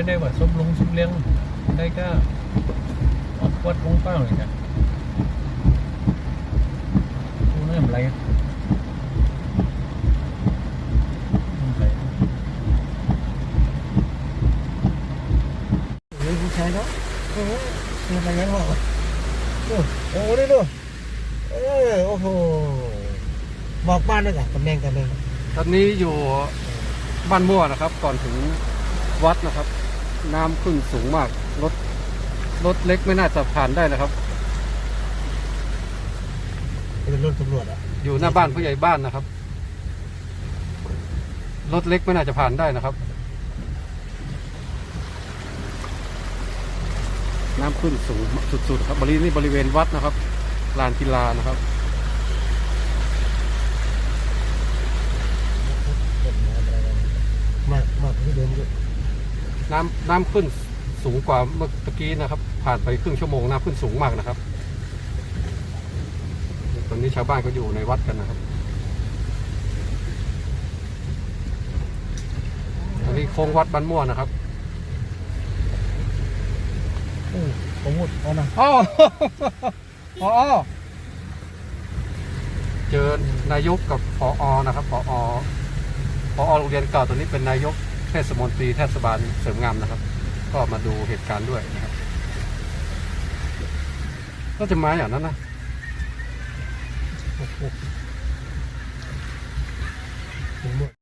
จะไปได้ว่าสมลงสมเลี้ยงได้ก็ออกวัดของเป้าเลยจ้ะดูนั่นอะไรอะอะไรเฮ้ยผู้ชายเนาะเออเป็นอะไรงั้นวะโอ้โหนี่ดูเออโอ้โหบอกบ้านด้วยกันตำแหน่งตำแหน่งตอนนี้อยู่บ้านม่วนะครับ ก่อนถึงวัดนะครับ น้ำขึ้นสูงมาก รถ รถเล็กไม่น่าจะผ่านได้นะครับ เป็นรถตำรวจอะอยู่หน้าบ้านผู้ใหญ่บ้านนะครับ รถเล็กไม่น่าจะผ่านได้นะครับ น้ำขึ้นสูงสุดๆครับบริเวณนี้บริเวณวัดนะครับลานกีฬานะครับ มากมากที่เดิมอยู่ น้ำน้ำขึ้นสูงกว่าเมื่อตะกี้นะครับ ผ่านไปครึ่งชั่วโมงน้ำขึ้นสูงมากนะครับ ตอนนี้ชาวบ้านก็อยู่ในวัดกันนะครับอันนี้โค้งวัดบ้านม่วนะครับโอ้ผมหมดเอานะอ๋อพอเจอนายกกับพออนะครับพออพอโรงเรียนเก่าตัวนี้เป็นนายก เทศมนตรีเทศบาลเสริมงามนะครับ ก็มาดูเหตุการณ์ด้วยนะครับก็จะมาอย่างนั้นนะโอ้โหผมหมด